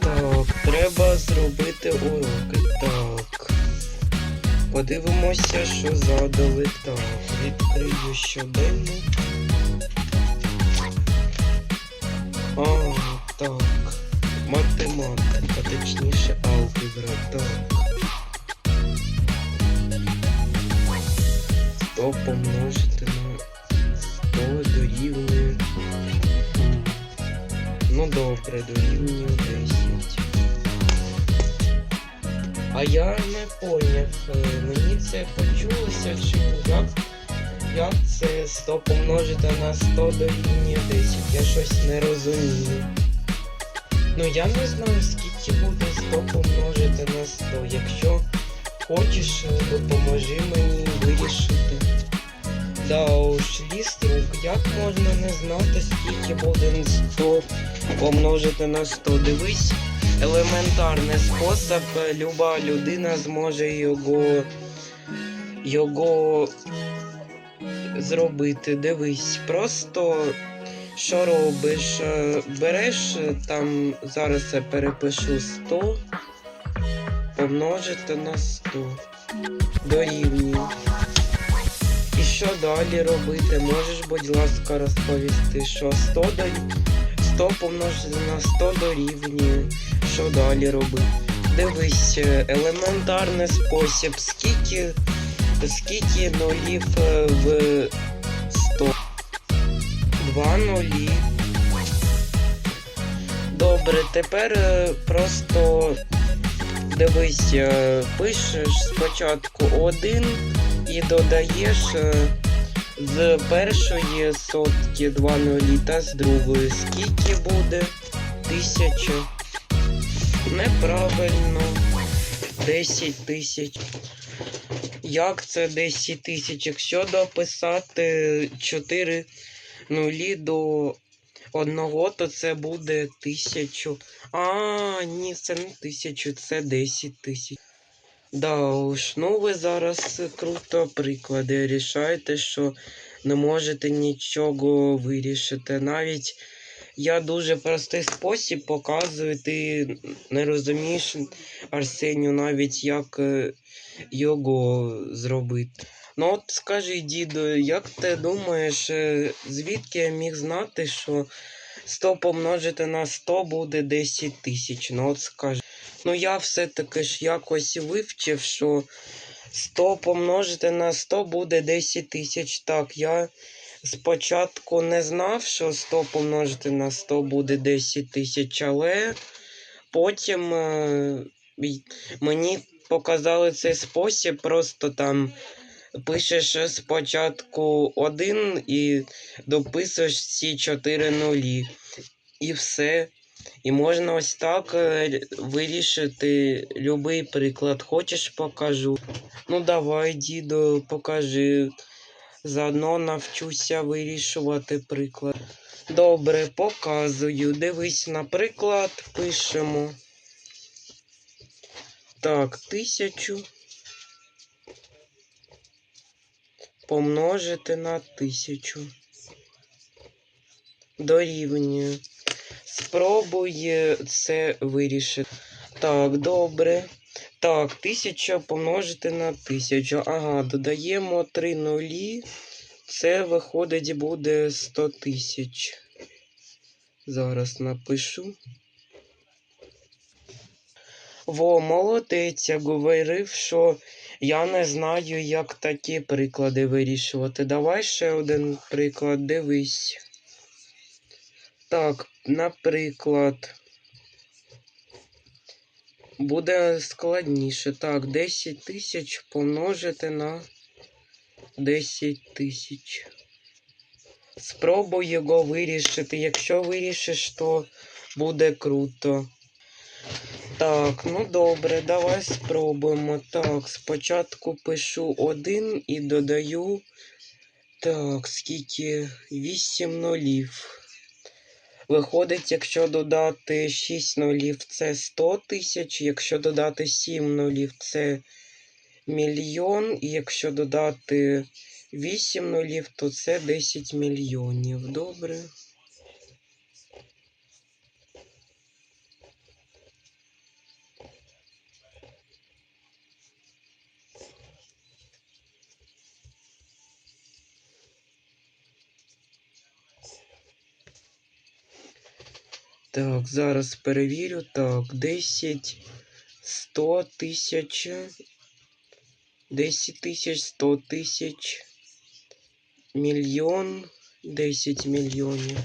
Так, треба зробити уроки. Так. Подивимося, що задали. Так, відкрию щоденник. А, так. Математика, точніше алгебра, так. 100 помножити добре, дорівнює 10. А я не поняв, е, мені це почулося, чи як, як це 100 помножити на 100 дорівнює 10. Я щось не розумію. Ну я не знаю, скільки буде 100 помножити на 100. Якщо хочеш, допоможи мені вирішити. Да уж, ліст як можна не знати, скільки буде 100 помножити на 100? Дивись, елементарний спосіб, люба людина зможе його, його зробити. Дивись, просто що робиш? Береш там, зараз я перепишу 100 помножити на 100 дорівнює. Що далі робити? Можеш, будь ласка, розповісти, що 100 дорі... 100 помножити на 100 дорівнює. Що далі робити? Дивись, е, елементарний спосіб, скільки, скільки нулів е, в 100? Два нулі. Добре, тепер е, просто дивись, пишеш спочатку один і додаєш е, з першої сотки 2 нулі та з другої. Скільки буде? Тисяча. Неправильно. 10 тисяч. Як це 10 тисяч? Якщо дописати 4 нулі до одного, то це буде тисячу. А, ні, це не тисячу, це 10 тисяч. Да уж, ну ви зараз круто приклади рішаєте, що не можете нічого вирішити. Навіть я дуже простий спосіб показую, ти не розумієш, Арсенію, навіть як е, його зробити. Ну от скажи, діду, як ти думаєш, е, звідки я міг знати, що 100 помножити на 100 буде 10 тисяч? Ну от скажи. Ну я все-таки ж якось вивчив, що 100 помножити на 100 буде 10 тисяч. Так, я спочатку не знав, що 100 помножити на 100 буде 10 тисяч, але потім е, мені показали цей спосіб, просто там пишеш спочатку один і дописуєш ці 4 нулі. І все. І можна ось так е, вирішити любий приклад. Хочеш покажу? Ну давай, діду, покажи. Заодно навчуся вирішувати приклад. Добре, показую. Дивись, наприклад, пишемо. Так, тисячу. Помножити на тисячу. Дорівнює. Спробуй це вирішити. Так, добре. Так, тисяча помножити на тисячу. Ага, додаємо три нулі. Це виходить буде 100 тисяч. Зараз напишу. Во, молодець, я говорив, що я не знаю, як такі приклади вирішувати. Давай ще один приклад, дивись. Так, наприклад. Буде складніше. Так, 10 тисяч помножити на 10 тисяч. Спробуй його вирішити. Якщо вирішиш, то буде круто. Так, ну добре, давай спробуємо. Так, спочатку пишу 1 і додаю. Так, скільки? 8 нулів. Виходить, якщо додати 6 нулів, це 100 тисяч, якщо додати 7 нулів, це мільйон, і якщо додати 8 нулів, то це 10 мільйонів. Добре. Так, зараз перевірю. Так, 10, 100 тисяч. 10 тисяч, 100 тисяч. Мільйон, 10 мільйонів.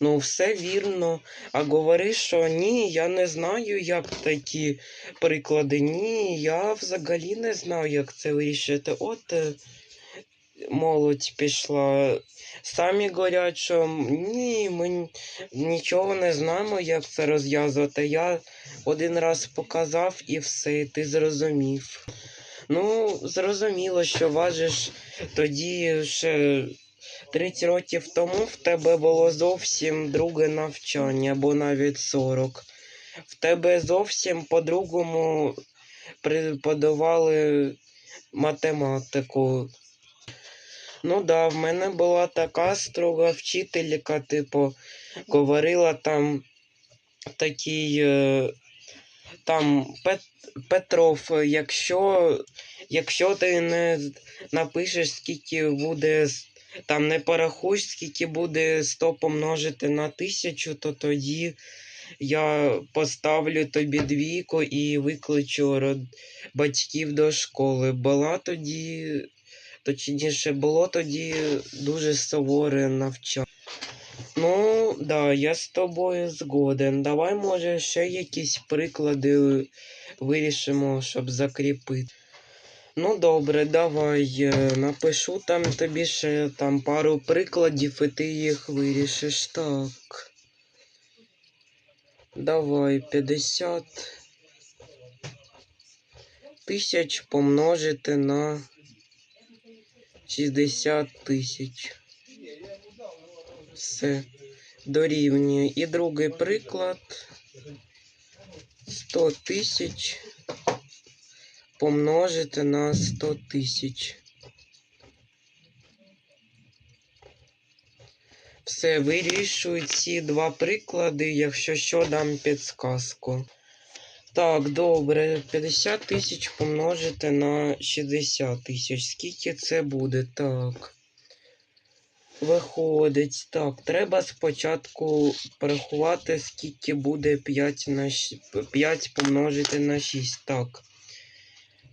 Ну, все вірно. А говори, що ні, я не знаю, як такі приклади. Ні, я взагалі не знаю, як це вирішити. От е, молодь пішла. Самі говорять, що ні, ми нічого не знаємо, як це розв'язувати. Я один раз показав і все, ти зрозумів. Ну, зрозуміло, що важиш тоді ще 30 років тому в тебе було зовсім друге навчання, або навіть 40. В тебе зовсім по-другому преподавали математику. Ну да, в мене була така строга вчителька, типу, говорила там такий е, там Пет, Петров, якщо, якщо ти не напишеш, скільки буде, там не порахуєш, скільки буде 100 помножити на тисячу, то тоді я поставлю тобі двійку і викличу род... батьків до школи. Була тоді, точніше, було тоді дуже суворе навчання. Ну, да, я з тобою згоден. Давай, може, ще якісь приклади вирішимо, щоб закріпити. Ну, добре, давай. е, Напишу там тобі ще там пару прикладів, і ти їх вирішиш. Так. Давай 50 тисяч помножити на 60 тисяч. Все дорівнює. І другий приклад. 100 тисяч помножити на 100 тисяч. Все, вирішую ці два приклади, якщо що, дам підсказку. Так, добре, 50 тисяч помножити на 60 тисяч. Скільки це буде? Так. Виходить, так, треба спочатку порахувати, скільки буде 5 на щ- 5 помножити на 6. Так.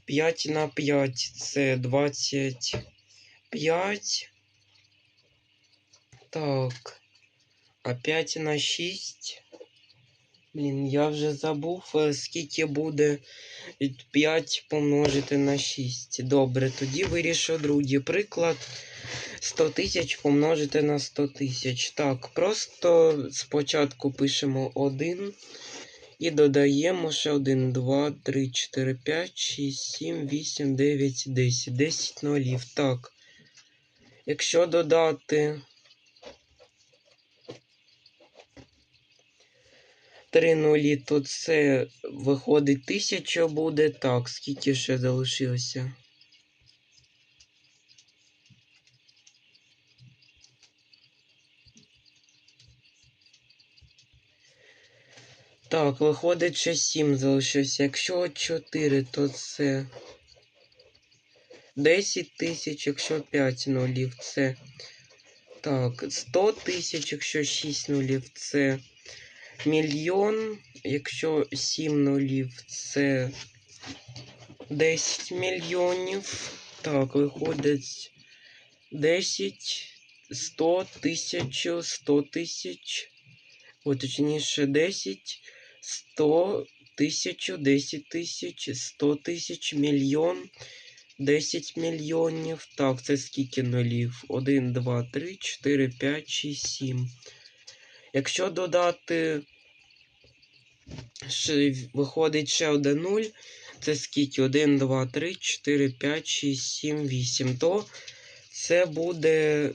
5 на 5 це 25. Так. А 5 на 6. Блін, я вже забув, е, скільки буде 5 помножити на 6. Добре, тоді вирішу другий приклад. 100 тисяч помножити на 100 тисяч. Так, просто спочатку пишемо 1 і додаємо ще 1, 2, 3, 4, 5, 6, 7, 8, 9, 10. 10 нулів. Так. Якщо додати 3 нулі, то це виходить 1000 буде. Так, скільки ще залишилося? Так, виходить ще 7 залишилося. Якщо 4, то це 10 тисяч, якщо 5 нулів, це. Так, 100 тисяч, якщо 6 нулів, це мільйон. Якщо 7 нулів, це 10 мільйонів. Так, виходить 10, 100, 1000, 100 тисяч. О, точніше 10, 100, 1000, 10 тисяч, 100 тисяч, мільйон, 10 мільйонів. Так, це скільки нулів? 1, 2, 3, 4, 5, 6, 7. Якщо додати, виходить ще один 0, це скільки? 1, 2, 3, 4, 5, 6, 7, 8, то це буде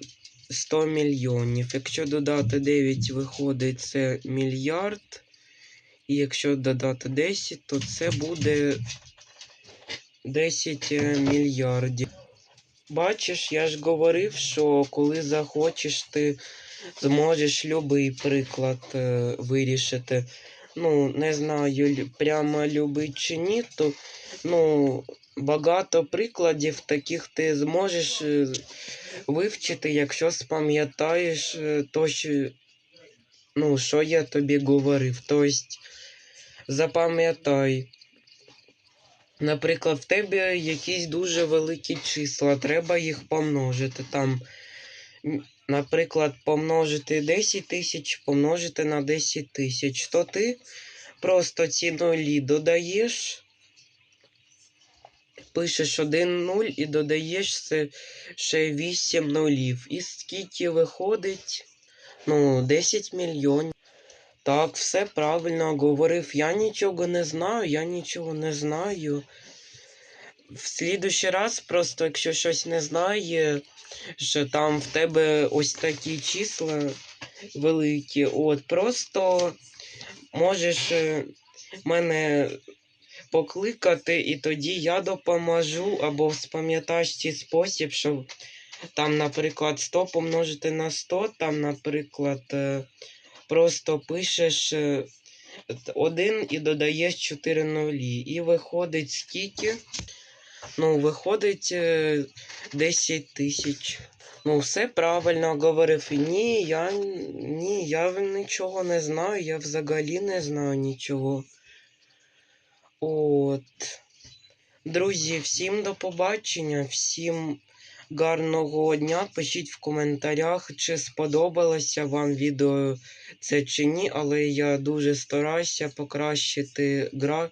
100 мільйонів. Якщо додати 9, виходить це мільярд. І якщо додати 10, то це буде 10 е, мільярдів. Бачиш, я ж говорив, що коли захочеш, ти зможеш будь-який приклад е, вирішити. Ну, не знаю, прямо любий чи ні, то ну, багато прикладів таких ти зможеш е, вивчити, якщо спам'ятаєш е, то, що Ну, що я тобі говорив? Тобто, запам'ятай. Наприклад, в тебе якісь дуже великі числа, треба їх помножити. Там, наприклад, помножити 10 тисяч, помножити на 10 тисяч, то ти просто ці нулі додаєш, пишеш один нуль і додаєш ще 8 нулів. І скільки виходить? Ну, 10 мільйонів. Так, все правильно говорив. Я нічого не знаю, я нічого не знаю. В слідущий раз, просто якщо щось не знає, що там в тебе ось такі числа великі, от просто можеш е, мене покликати, і тоді я допоможу, або спам'ятаєш цей спосіб, що там, наприклад, 100 помножити на 100, там, наприклад, е, просто пишеш е, т- один і додаєш 4 нулі. І виходить скільки? Ну, виходить е, 10 тисяч. Ну, все правильно говорив. Ні, я ні, я нічого не знаю, я взагалі не знаю нічого. От. Друзі, всім до побачення, всім гарного дня. Пишіть в коментарях, чи сподобалося вам відео це чи ні, але я дуже стараюся покращити гра...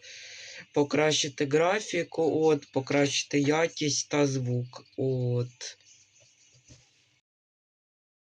покращити графіку, от, покращити якість та звук. От.